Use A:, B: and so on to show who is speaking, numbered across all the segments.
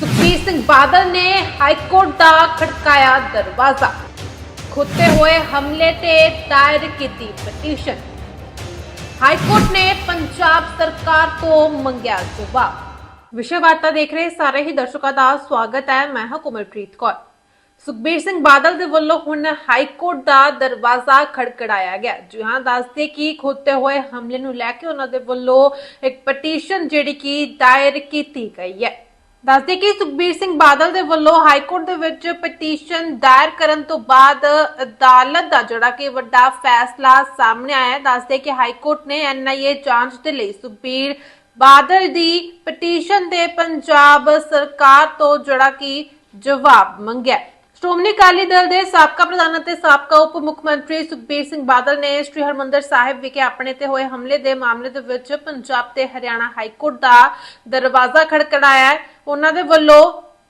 A: ਸੁਖਬੀਰ ਸਿੰਘ ਬਾਦਲ ਨੇ high court ਦਾ ਖੜਕਾਇਆ ਦਰਵਾਜ਼ਾ। ਖੁੱਤੇ ਹੋਏ ਹਮਲੇ ਤੇ ਦਾਇਰ ਕੀਤੀ ਪਟੀਸ਼ਨ। ਹਾਈ ਕੋਰਟ ਨੇ ਪੰਜਾਬ ਸਰਕਾਰ ਤੋਂ ਮੰਗਿਆ ਜਵਾਬ। ਵਿਸ਼ੇ ਵਾਰਤਾ ਦੇਖ ਰਹੇ ਸਾਰੇ ਹੀ ਦਰਸ਼ਕਾਂ ਦਾ ਸਵਾਗਤ ਹੈ। ਮੈਂ ਹਾਂ ਕੋਮਲਪ੍ਰੀਤ ਕੌਰ। ਸੁਖਬੀਰ ਸਿੰਘ ਬਾਦਲ ਦੇ ਵੱਲੋਂ ਹੁਣ ਹਾਈ ਕੋਰਟ ਦਾ ਦਰਵਾਜ਼ਾ ਖੜਕੜਾਇਆ ਗਿਆ। ਜੀ ਹਾਂ, ਦੱਸਦੇ ਕਿ ਖੁੱਤੇ ਹੋਏ ਹਮਲੇ ਨੂੰ ਲੈ ਕੇ ਉਹਨਾਂ ਦੇ ਵੱਲੋਂ ਇੱਕ ਪਟੀਸ਼ਨ ਜਿਹੜੀ ਕਿ ਦਾਇਰ ਕੀਤੀ ਗਈ ਹੈ। ਦੱਸਦੇ ਕਿ ਸੁਖਬੀਰ ਸਿੰਘ ਬਾਦਲ ਦੇ ਵੱਲੋਂ ਹਾਈ ਕੋਰਟ ਦੇ ਵਿੱਚ ਪਟੀਸ਼ਨ ਦਾਇਰ ਕਰਨ ਤੋਂ ਬਾਅਦ ਅਦਾਲਤ ਦਾ ਜਿਹੜਾ ਕਿ ਵੱਡਾ ਫੈਸਲਾ ਸਾਹਮਣੇ ਆਇਆ ਹੈ। ਦੱਸਦੇ ਕਿ ਹਾਈ ਕੋਰਟ ਨੇ ਐਨਆਈਏ ਜਾਂਚ ਦੇ ਲਈ ਸੁਖਬੀਰ ਬਾਦਲ ਦੀ ਪਟੀਸ਼ਨ ਦੇ ਪੰਜਾਬ ਸਰਕਾਰ ਤੋਂ ਜਿਹੜਾ ਕਿ ਜਵਾਬ ਮੰਗਿਆ ਸ਼੍ਰੋਮਣੀ ਅਕਾਲੀ ਦਲ ਦੇ ਸਾਬਕਾ ਪ੍ਰਧਾਨ ਅਤੇ ਸਾਬਕਾ ਉਪ ਮੁੱਖ ਮੰਤਰੀ ਸੁਖਬੀਰ ਸਿੰਘ ਬਾਦਲ ਨੇ ਸ੍ਰੀ ਹਰਮੰਦਰ ਸਾਹਿਬ ਵਿਖੇ ਆਪਣੇ ਤੇ ਹੋਏ ਹਮਲੇ ਦੇ ਮਾਮਲੇ ਦੇ ਵਿੱਚ ਪੰਜਾਬ ਤੇ ਹਰਿਆਣਾ ਹਾਈ ਕੋਰਟ ਦਾ ਦਰਵਾਜ਼ਾ ਖੜਕੜਾਇਆ ਹੈ ਉਹਨਾਂ ਦੇ ਵੱਲੋਂ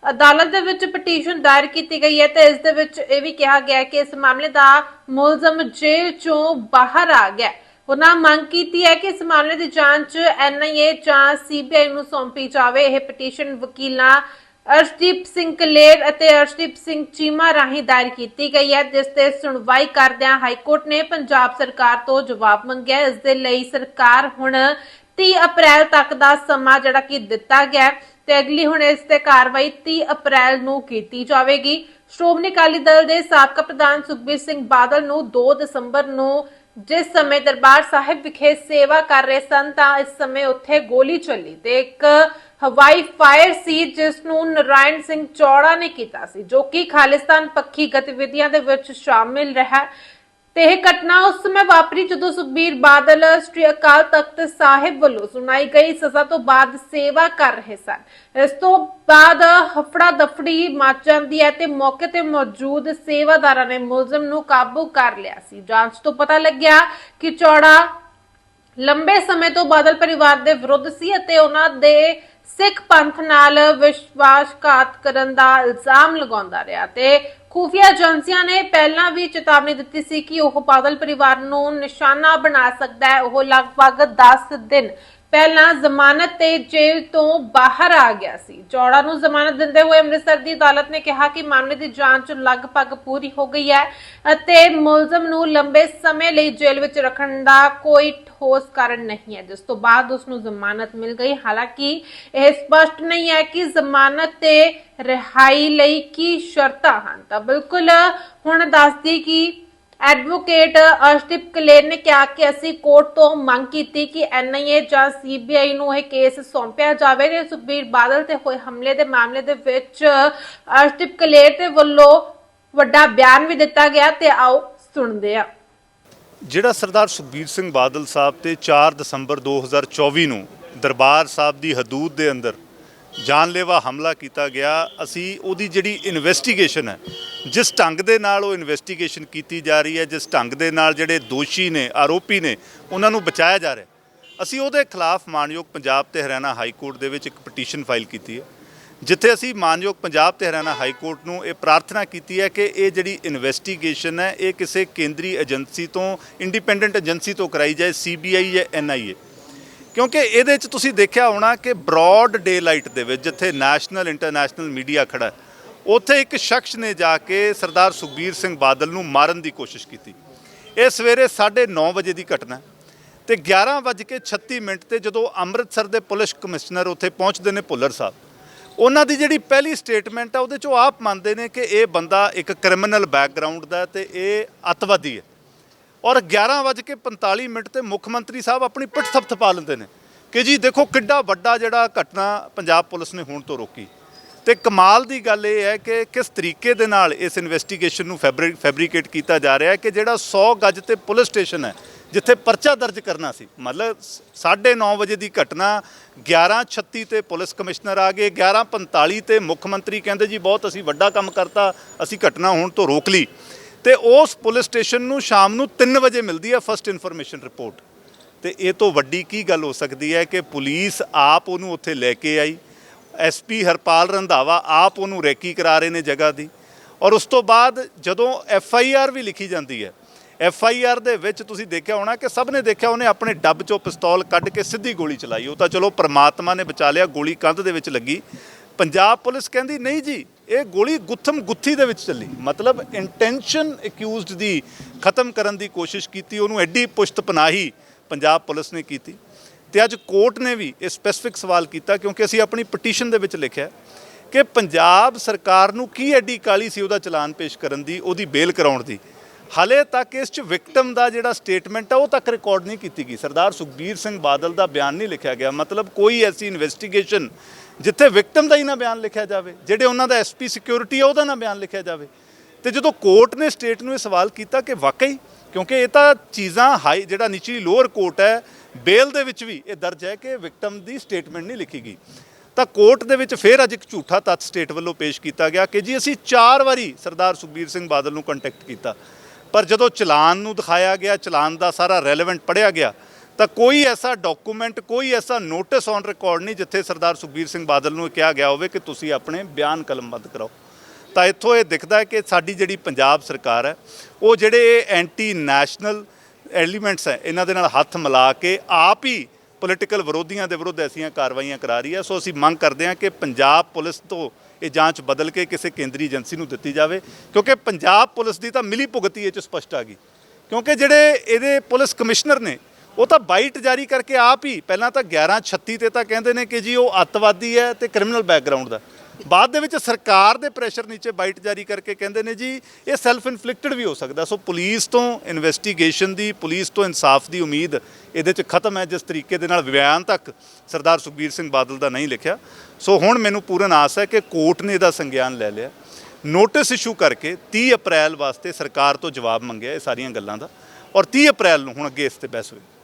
A: ਅਦਾਲਤ ਦੇ ਵਿੱਚ ਪਟੀਸ਼ਨ ਦਾਇਰ ਕੀਤੀ ਗਈ ਹੈ ਤੇ ਇਸ ਦੇ ਵਿੱਚ ਇਹ ਵੀ ਕਿਹਾ ਗਿਆ ਹੈ ਕਿ ਇਸ ਮਾਮਲੇ ਦਾ ਮੁਲਜ਼ਮ ਜੇਲ੍ਹ ਚੋਂ ਬਾਹਰ ਆ ਗਿਆ ਹੈ। ਉਹਨਾਂ ਮੰਗ ਕੀਤੀ ਹੈ ਕਿ ਇਸ ਮਾਮਲੇ ਦੀ ਜਾਂਚ ਐਨਆਈਏ ਜਾਂ ਸੀਬੀਆਈ ਨੂੰ ਸੌਂਪੀ ਜਾਵੇ ਇਹ ਪਟੀਸ਼ਨ ਵਕੀਲਾਂ ਅਰਸ਼ਦੀਪ ਸਿੰਘ ਕਲੇਰ ਅਤੇ ਅਰਸ਼ਦੀਪ ਸਿੰਘ ਚੀਮਾ ਰਾਹੀਂ ਦਾਇਰ ਕੀਤੀ ਗਈ ਹੈ, ਜਿਸ ਤੇ ਸੁਣਵਾਈ ਕਰਦਿਆਂ ਹਾਈ ਕੋਰਟ ਨੇ ਪੰਜਾਬ ਸਰਕਾਰ ਤੋਂ ਜਵਾਬ ਮੰਗਿਆ ਹੈ। ਇਸ ਦੇ ਲਈ ਸਰਕਾਰ ਹੁਣ 30 ਅਪ੍ਰੈਲ ਤੱਕ ਦਾ ਸਮਾਂ ਜਿਹੜਾ ਕਿ ਦਿੱਤਾ ਗਿਆ ਤੇ ਅਗਲੀ ਹੁਣ ਇਸ ਤੇ ਕਾਰਵਾਈ 30 ਅਪ੍ਰੈਲ ਨੂੰ ਕੀਤੀ ਜਾਵੇਗੀ ਸ਼੍ਰੋਮਣੀ ਅਕਾਲੀ ਦਲ ਦੇ ਸਾਬਕਾ ਪ੍ਰਧਾਨ ਸੁਖਬੀਰ ਸਿੰਘ ਬਾਦਲ ਨੂੰ 2 ਦਸੰਬਰ ਨੂੰ ਜਿਸ ਸਮੇਂ ਦਰਬਾਰ ਸਾਹਿਬ ਵਿਖੇ ਸੇਵਾ ਕਰ ਰਹੇ ਸਨ, ਤਾਂ ਇਸ ਸਮੇਂ ਉੱਥੇ ਗੋਲੀ ਚੱਲੀ ਤੇ ਇੱਕ ਹਵਾਈ ਫਾਇਰ ਸੀ, ਜਿਸ ਨੂੰ ਨਰਾਇਣ ਸਿੰਘ ਚੌੜਾ ਨੇ ਕੀਤਾ ਸੀ, ਜੋ ਕਿ ਖਾਲਿਸਤਾਨ ਪੱਖੀ ਗਤੀਵਿਧੀਆਂ ਦੇ ਵਿੱਚ ਸ਼ਾਮਿਲ ਰਿਹਾ। ਤੇ ਇਹ ਘਟਨਾ ਉਸ ਸਮੇਂ ਵਾਪਰੀ ਜਦੋਂ ਸੁਖਬੀਰ ਬਾਦਲ, ਸ੍ਰੀ ਅਕਾਲ ਤਖਤ ਸਾਹਿਬ ਵੱਲੋਂ ਸੁਣਾਈ ਗਈ ਸਜ਼ਾ ਤੋਂ ਬਾਅਦ ਸੇਵਾ ਕਰ ਰਹੇ ਸਨ। ਇਸ ਤੋਂ ਬਾਅਦ ਹਫੜਾ ਦਫੜੀ ਮਚ ਜਾਂਦੀ ਹੈ ਤੇ ਮੌਕੇ ਤੇ ਮੌਜੂਦ ਸੇਵਾਦਾਰਾਂ ਨੇ ਮੁਲਜ਼ਮ ਨੂੰ ਕਾਬੂ ਕਰ ਲਿਆ ਸੀ। ਜਾਂਚ ਤੋਂ ਪਤਾ ਲੱਗਿਆ ਕਿ ਚੌੜਾ ਲੰਬੇ ਸਮੇਂ ਤੋਂ ਬਾਦਲ ਪਰਿਵਾਰ ਦੇ ਵਿਰੁੱਧ ਸੀ ਅਤੇ ਉਹਨਾਂ ਦੇ ਸਿੱਖ ਪੰਥ ਨਾਲ ਵਿਸ਼ਵਾਸਘਾਤ ਕਰਨ ਦਾ ਇਲਜ਼ਾਮ ਲਗਾਉਂਦਾ ਰਿਹਾ ਤੇ ਖੂਫੀਆ ਏਜੰਸੀਆਂ ਨੇ ਪਹਿਲਾਂ ਵੀ ਚੇਤਾਵਨੀ ਦਿੱਤੀ ਸੀ ਕਿ ਉਹ ਬਾਦਲ ਪਰਿਵਾਰ ਨੂੰ ਨਿਸ਼ਾਨਾ ਬਣਾ ਸਕਦਾ ਹੈ। ਉਹ ਲਗਭਗ 10 ਦਿਨ ਪਹਿਲਾਂ ਜ਼ਮਾਨਤ ਤੇ ਜੇਲ੍ਹ ਤੋਂ ਬਾਹਰ ਆ ਗਿਆ ਸੀ। ਚੌੜਾ ਨੂੰ ਜ਼ਮਾਨਤ ਦਿੰਦੇ ਹੋਏ ਅੰਮ੍ਰਿਤਸਰ ਦੀ ਅਦਾਲਤ ਨੇ ਕਿਹਾ ਕਿ ਮਾਮਲੇ ਦੀ ਜਾਂਚ ਲਗਭਗ ਪੂਰੀ ਹੋ ਗਈ ਹੈ ਅਤੇ ਮੁਲਜ਼ਮ ਨੂੰ ਲੰਬੇ ਸਮੇਂ ਲਈ ਜੇਲ੍ਹ ਵਿੱਚ ਰੱਖਣ ਦਾ ਕੋਈ ਠੋਸ ਕਾਰਨ ਨਹੀਂ ਹੈ। ਜਿਸ ਤੋਂ ਬਾਅਦ ਉਸ ਨੂੰ ਜ਼ਮਾਨਤ ਮਿਲ ਗਈ। ਹਾਲਾਂਕਿ ਇਹ ਸਪਸ਼ਟ ਨਹੀਂ ਹੈ ਕਿ ਜ਼ਮਾਨਤ ਤੇ ਰਿਹਾਈ ਲਈ ਕੀ ਸ਼ਰਤਾਂ ਹਨ। ਤਾਂ ਬਿਲਕੁਲ ਹੁਣ ਦੱਸਦੀ ਕਿ ਐਡਵੋਕੇਟ ਅਰਸ਼ਦੀਪ ਕਲੇਰ ਨੇ ਕਿਹਾ ਕਿ ਅਸੀਂ ਕੋਰਟ ਤੋਂ ਮੰਗ ਕੀਤੀ ਕਿ ਐਨਆਈਏ ਜਾਂ ਸੀਬੀਆਈ ਨੂੰ ਇਹ ਕੇਸ ਸੌਂਪਿਆ ਜਾਵੇ ਤੇ ਸੁਖਬੀਰ ਬਾਦਲ ਤੇ ਹੋਏ ਹਮਲੇ ਦੇ ਮਾਮਲੇ ਦੇ ਵਿੱਚ ਅਰਸ਼ਦੀਪ ਕਲੇਰ ਦੇ ਵੱਲੋਂ ਵੱਡਾ ਬਿਆਨ ਵੀ ਦਿੱਤਾ ਗਿਆ ਤੇ ਆਓ ਸੁਣਦੇ ਹਾਂ।
B: ਜਿਹੜਾ ਸਰਦਾਰ ਸੁਖਬੀਰ ਸਿੰਘ ਬਾਦਲ ਸਾਹਿਬ ਤੇ 4 ਦਸੰਬਰ 2024 ਨੂੰ ਦਰਬਾਰ ਸਾਹਿਬ ਦੀ ਹਦੂਦ ਦੇ ਅੰਦਰ ਜਾਨਲੇਵਾ ਹਮਲਾ ਕੀਤਾ ਗਿਆ, ਅਸੀਂ ਉਹਦੀ ਜਿਹੜੀ ਇਨਵੈਸਟੀਗੇਸ਼ਨ ਹੈ ਜਿਸ ਢੰਗ ਦੇ ਨਾਲ ਉਹ ਇਨਵੈਸਟੀਗੇਸ਼ਨ ਕੀਤੀ ਜਾ ਰਹੀ ਹੈ ਜਿਸ ਢੰਗ ਦੇ ਨਾਲ ਜਿਹੜੇ ਦੋਸ਼ੀ ਨੇ ਆਰੋਪੀ ਨੇ ਉਹਨਾਂ ਨੂੰ ਬਚਾਇਆ ਜਾ ਰਿਹਾ ਅਸੀਂ ਉਹਦੇ ਖਿਲਾਫ ਮਾਨਯੋਗ ਪੰਜਾਬ ਤੇ ਹਰਿਆਣਾ ਹਾਈ ਕੋਰਟ ਦੇ ਵਿੱਚ ਇੱਕ ਪਟੀਸ਼ਨ ਫਾਈਲ ਕੀਤੀ ਹੈ ਜਿੱਥੇ ਅਸੀਂ ਮਾਨਯੋਗ ਪੰਜਾਬ ਤੇ ਹਰਿਆਣਾ ਹਾਈ ਕੋਰਟ ਨੂੰ ਇਹ ਪ੍ਰਾਰਥਨਾ ਕੀਤੀ ਹੈ ਕਿ ਇਹ ਜਿਹੜੀ ਇਨਵੈਸਟੀਗੇਸ਼ਨ ਹੈ ਇਹ ਕਿਸੇ ਕੇਂਦਰੀ ਏਜੰਸੀ ਤੋਂ ਇੰਡੀਪੈਂਡੈਂਟ ਏਜੰਸੀ ਤੋਂ ਕਰਾਈ ਜਾਏ ਸੀਬੀਆਈ ਜਾਂ ਐਨਆਈਏ ਕਿਉਂਕਿ ਇਹਦੇ 'ਚ ਤੁਸੀਂ ਦੇਖਿਆ ਹੋਣਾ ਕਿ ਬ੍ਰੌਡ ਡੇ ਲਾਈਟ ਦੇ ਵਿੱਚ ਜਿੱਥੇ ਨੈਸ਼ਨਲ ਇੰਟਰਨੈਸ਼ਨਲ ਮੀਡੀਆ ਖੜਾ ਹੈ, ਉੱਥੇ ਇੱਕ ਸ਼ਖਸ ਨੇ ਜਾ ਕੇ ਸਰਦਾਰ ਸੁਖਬੀਰ ਸਿੰਘ ਬਾਦਲ ਨੂੰ ਮਾਰਨ ਦੀ ਕੋਸ਼ਿਸ਼ ਕੀਤੀ। ਇਹ ਸਵੇਰੇ 9:30 ਵਜੇ ਦੀ ਘਟਨਾ ਹੈ ਤੇ 11:36 ਮਿੰਟ ਤੇ ਜਦੋਂ ਅੰਮ੍ਰਿਤਸਰ ਦੇ ਪੁਲਿਸ ਕਮਿਸ਼ਨਰ ਉੱਥੇ ਪਹੁੰਚਦੇ ਨੇ ਭੁੱਲਰ ਸਾਹਿਬ, ਉਹਨਾਂ ਦੀ ਜਿਹੜੀ ਪਹਿਲੀ ਸਟੇਟਮੈਂਟ ਆ, ਉਹਦੇ 'ਚ ਉਹ ਆਪ ਮੰਨਦੇ ਨੇ ਕਿ ਇਹ ਬੰਦਾ ਇੱਕ ਕ੍ਰਿਮੀਨਲ ਬੈਕਗ੍ਰਾਉਂਡ ਦਾ ਹੈ ਤੇ ਇਹ ਅੱਤਵਾਦੀ ਹੈ। ਔਰ 11:45 ਮਿੰਟ ਤੇ ਮੁੱਖ ਮੰਤਰੀ ਸਾਹਿਬ ਆਪਣੀ ਪਿੱਠ ਥਪਥਪਾ ਲੈਂਦੇ ਨੇ ਕਿ ਜੀ ਦੇਖੋ ਕਿੱਡਾ ਵੱਡਾ ਜਿਹੜਾ ਘਟਨਾ ਪੰਜਾਬ ਪੁਲਿਸ ਨੇ ਹੁਣ ਤੋਂ ਰੋਕੀ। ਤੇ ਕਮਾਲ ਦੀ ਗੱਲ ਇਹ ਹੈ ਕਿ ਕਿਸ ਤਰੀਕੇ ਦੇ ਨਾਲ ਇਸ ਇਨਵੈਸਟੀਗੇਸ਼ਨ ਨੂੰ ਫੈਬਰਿਕ ਫੈਬਰੀਕੇਟ ਕੀਤਾ ਜਾ ਰਿਹਾ ਹੈ ਕਿ ਜਿਹੜਾ 100 ਗੱਜ ਤੇ ਪੁਲਿਸ ਸਟੇਸ਼ਨ ਹੈ, ਜਿੱਥੇ ਪਰਚਾ ਦਰਜ ਕਰਨਾ ਸੀ, ਮਤਲਬ 9:30 ਵਜੇ ਦੀ ਘਟਨਾ 11:36 ਤੇ ਪੁਲਿਸ ਕਮਿਸ਼ਨਰ ਆ ਗਏ 11:45 ਤੇ ਮੁੱਖ ਮੰਤਰੀ ਕਹਿੰਦੇ ਜੀ ਬਹੁਤ ਅਸੀਂ ਵੱਡਾ ਕੰਮ ਕਰਤਾ, ਅਸੀਂ ਘਟਨਾ ਹੋਣ ਤੋਂ ਰੋਕ ਲਈ। ਤੇ ਉਸ ਪੁਲਿਸ ਸਟੇਸ਼ਨ ਨੂੰ ਸ਼ਾਮ ਨੂੰ 3 ਵਜੇ ਮਿਲਦੀ ਹੈ ਫਸਟ ਇਨਫੋਰਮੇਸ਼ਨ ਰਿਪੋਰਟ ਤੇ ਇਹ ਤੋਂ ਵੱਡੀ ਕੀ ਗੱਲ ਹੋ ਸਕਦੀ ਹੈ ਕਿ ਪੁਲਿਸ ਆਪ ਉਹਨੂੰ ਉੱਥੇ ਲੈ ਕੇ ਆਈ? ਐਸਪੀ ਹਰਪਾਲ ਰੰਧਾਵਾ ਆਪ ਉਹਨੂੰ ਰੈਕੀ ਕਰਾ ਰਹੇ ਨੇ ਜਗ੍ਹਾ ਦੀ। ਔਰ ਉਸ ਤੋਂ ਬਾਅਦ ਜਦੋਂ ਐਫ ਆਈ ਆਰ ਵੀ ਲਿਖੀ ਜਾਂਦੀ ਹੈ, ਐਫ ਆਈ ਆਰ ਦੇ ਵਿੱਚ ਤੁਸੀਂ ਦੇਖਿਆ ਹੋਣਾ ਕਿ ਸਭ ਨੇ ਦੇਖਿਆ ਉਹਨੇ ਆਪਣੇ ਡੱਬ ਚੋਂ ਪਿਸਤੌਲ ਕੱਢ ਕੇ ਸਿੱਧੀ ਗੋਲੀ ਚਲਾਈ। ਉਹ ਤਾਂ ਚਲੋ ਪ੍ਰਮਾਤਮਾ ਨੇ ਬਚਾ ਲਿਆ, ਗੋਲੀ ਕੰਧ ਦੇ ਵਿੱਚ ਲੱਗੀ। ਪੰਜਾਬ ਪੁਲਿਸ ਕਹਿੰਦੀ, ਨਹੀਂ ਜੀ, ਇਹ ਗੋਲੀ ਗੁੱਥਮ ਗੁੱਥੀ ਦੇ ਵਿੱਚ ਚੱਲੀ। ਮਤਲਬ ਇੰਟੈਂਸ਼ਨ ਅਕਿਊਜ਼ਡ ਦੀ ਖਤਮ ਕਰਨ ਦੀ ਕੋਸ਼ਿਸ਼ ਕੀਤੀ, ਉਹਨੂੰ ਐਡੀ ਪੁਸ਼ਤ ਪਨਾਹੀ ਪੰਜਾਬ ਪੁਲਿਸ ਨੇ ਕੀਤੀ। ਤੇ ਅੱਜ ਕੋਰਟ ਨੇ ਵੀ ਇਹ ਸਪੈਸੀਫਿਕ ਸਵਾਲ ਕੀਤਾ ਕਿਉਂਕਿ ਅਸੀਂ ਆਪਣੀ ਪਟੀਸ਼ਨ ਦੇ ਵਿੱਚ ਲਿਖਿਆ ਕਿ ਪੰਜਾਬ ਸਰਕਾਰ ਨੂੰ ਕੀ ਐਡੀ ਕਾਲੀ ਸੀ ਉਹਦਾ ਚਲਾਨ ਪੇਸ਼ ਕਰਨ ਦੀ, ਉਹਦੀ ਬੇਲ ਕਰਾਉਣ ਦੀ। ਹਾਲੇ ਤੱਕ ਇਸ ਚ ਵਿਕਟਮ ਦਾ ਜਿਹੜਾ ਸਟੇਟਮੈਂਟ ਆ, ਉਹ ਤੱਕ ਰਿਕਾਰਡ ਨਹੀਂ ਕੀਤੀ ਗਈ। ਸਰਦਾਰ ਸੁਖਬੀਰ ਸਿੰਘ ਬਾਦਲ ਦਾ ਬਿਆਨ ਨਹੀਂ ਲਿਖਿਆ ਗਿਆ। ਮਤਲਬ ਕੋਈ ਐਸੀ ਇਨਵੈਸਟੀਗੇਸ਼ਨ ਜਿੱਥੇ ਵਿਕਟਮ ਦਾ ਹੀ ਨਾ ਬਿਆਨ ਲਿਖਿਆ ਜਾਵੇ, ਜਿਹੜੇ ਉਹਨਾਂ ਦਾ ਐਸਪੀ ਸਿਕਿਉਰਿਟੀ ਆ, ਉਹਦਾ ਨਾ ਬਿਆਨ ਲਿਖਿਆ ਜਾਵੇ। ਤੇ ਜਦੋਂ ਕੋਰਟ ਨੇ ਸਟੇਟ ਨੂੰ ਇਹ ਸਵਾਲ ਕੀਤਾ ਕਿ ਵਾਕਈ ਕਿਉਂਕਿ ਇਹ ਤਾਂ ਚੀਜ਼ਾਂ ਹਾਈ ਜਿਹੜਾ ਨਿਚਲੀ ਲੋਅਰ ਕੋਰਟ ਹੈ ਬੇਲ ਦੇ ਵਿੱਚ ਵੀ ਇਹ ਦਰਜ ਹੈ ਕਿ ਵਿਕਟਮ ਦੀ ਸਟੇਟਮੈਂਟ ਨਹੀਂ ਲਿਖੀ ਗਈ। ਤਾਂ ਕੋਰਟ ਦੇ ਵਿੱਚ ਫਿਰ ਅੱਜ ਇੱਕ ਝੂਠਾ ਤੱਥ ਸਟੇਟ ਵੱਲੋਂ ਪੇਸ਼ ਕੀਤਾ ਗਿਆ ਕਿ ਜੀ ਅਸੀਂ ਚਾਰ ਵਾਰੀ ਸਰਦਾਰ ਸੁਖਬੀਰ ਸਿੰਘ ਬਾਦਲ ਨੂੰ ਕੰਟੈਕਟ ਕੀਤਾ। ਪਰ ਜਦੋਂ ਚਲਾਨ ਨੂੰ ਦਿਖਾਇਆ ਗਿਆ, ਚਲਾਨ ਦਾ ਸਾਰਾ ਰੈਲੇਵੈਂਟ ਪੜਿਆ ਗਿਆ, ਤਾਂ ਕੋਈ ਐਸਾ ਡਾਕੂਮੈਂਟ ਕੋਈ ਐਸਾ ਨੋਟਿਸ ਔਨ ਰਿਕਾਰਡ ਨਹੀਂ ਜਿੱਥੇ ਸਰਦਾਰ ਸੁਖਬੀਰ ਸਿੰਘ ਬਾਦਲ ਨੂੰ ਇਹ ਕਿਹਾ ਗਿਆ ਹੋਵੇ ਕਿ ਤੁਸੀਂ ਆਪਣੇ ਬਿਆਨ ਕਲਮਬੱਧ ਕਰਾਓ। ਤਾਂ ਇੱਥੋਂ ਇਹ ਦਿਖਦਾ ਹੈ ਕਿ ਸਾਡੀ ਜਿਹੜੀ ਪੰਜਾਬ ਸਰਕਾਰ ਹੈ, ਉਹ ਜਿਹੜੇ ਐਂਟੀ ਨੈਸ਼ਨਲ ਐਲੀਮੈਂਟਸ ਹੈ, ਇਹਨਾਂ ਦੇ ਨਾਲ ਹੱਥ ਮਿਲਾ ਕੇ ਆਪ ਹੀ ਪੋਲੀਟੀਕਲ ਵਿਰੋਧੀਆਂ ਦੇ ਵਿਰੁੱਧ ਐਸੀਆਂ ਕਾਰਵਾਈਆਂ ਕਰਾ ਰਹੀ ਹੈ। ਸੋ ਅਸੀਂ ਮੰਗ ਕਰਦੇ ਹਾਂ ਕਿ ਪੰਜਾਬ ਪੁਲਿਸ ਤੋਂ ਇਹ ਜਾਂਚ ਬਦਲ ਕੇ ਕਿਸੇ ਕੇਂਦਰੀ ਏਜੰਸੀ ਨੂੰ ਦਿੱਤੀ ਜਾਵੇ, ਕਿਉਂਕਿ ਪੰਜਾਬ ਪੁਲਿਸ ਦੀ ਤਾਂ ਮਿਲੀ ਭੁਗਤੀ ਇਹ ਚ ਸਪਸ਼ਟ ਆ ਗਈ। ਕਿਉਂਕਿ ਜਿਹੜੇ ਇਹਦੇ ਪੁਲਿਸ ਕਮਿਸ਼ਨਰ ਨੇ, ਉਹ ਤਾਂ ਬਾਈਟ ਜਾਰੀ ਕਰਕੇ ਆਪ ਹੀ, ਪਹਿਲਾਂ ਤਾਂ 1136 ਤੇ ਤਾਂ ਕਹਿੰਦੇ ਨੇ ਕਿ ਜੀ ਉਹ ਅੱਤਵਾਦੀ ਹੈ ਤੇ ਕ੍ਰਿਮੀਨਲ ਬੈਕਗ੍ਰਾਉਂਡ ਦਾ। ਬਾਅਦ ਦੇ ਵਿੱਚ ਸਰਕਾਰ ਦੇ ਪ੍ਰੈਸ਼ਰ ਨੀਚੇ ਬਾਈਟ ਜਾਰੀ ਕਰਕੇ ਕਹਿੰਦੇ ਨੇ ਜੀ, ਇਹ ਸੈਲਫ ਇਨਫਲਿਕਟਡ ਵੀ ਹੋ ਸਕਦਾ। ਸੋ ਪੁਲਿਸ ਤੋਂ ਇਨਵੈਸਟੀਗੇਸ਼ਨ ਦੀ, ਪੁਲਿਸ ਤੋਂ ਇਨਸਾਫ ਦੀ ਉਮੀਦ ਇਹਦੇ 'ਚ ਖਤਮ ਹੈ, ਜਿਸ ਤਰੀਕੇ ਦੇ ਨਾਲ ਬਿਆਨ ਤੱਕ ਸਰਦਾਰ ਸੁਖਬੀਰ ਸਿੰਘ ਬਾਦਲ ਦਾ ਨਹੀਂ ਲਿਖਿਆ। ਸੋ ਹੁਣ ਮੈਨੂੰ ਪੂਰਨ ਆਸ ਹੈ ਕਿ ਕੋਰਟ ਨੇ ਇਹਦਾ ਸੰਗਿਆਨ ਲੈ ਲਿਆ। ਨੋਟਿਸ ਇਸ਼ੂ ਕਰਕੇ 30 ਅਪ੍ਰੈਲ ਵਾਸਤੇ ਸਰਕਾਰ ਤੋਂ ਜਵਾਬ ਮੰਗਿਆ ਇਹ ਸਾਰੀਆਂ ਗੱਲਾਂ ਦਾ। ਔਰ 30 ਅਪ੍ਰੈਲ ਨੂੰ ਹੁਣ ਅੱਗੇ ਇਸ ਤੇ ਬਹਿਸ ਹੋਈ।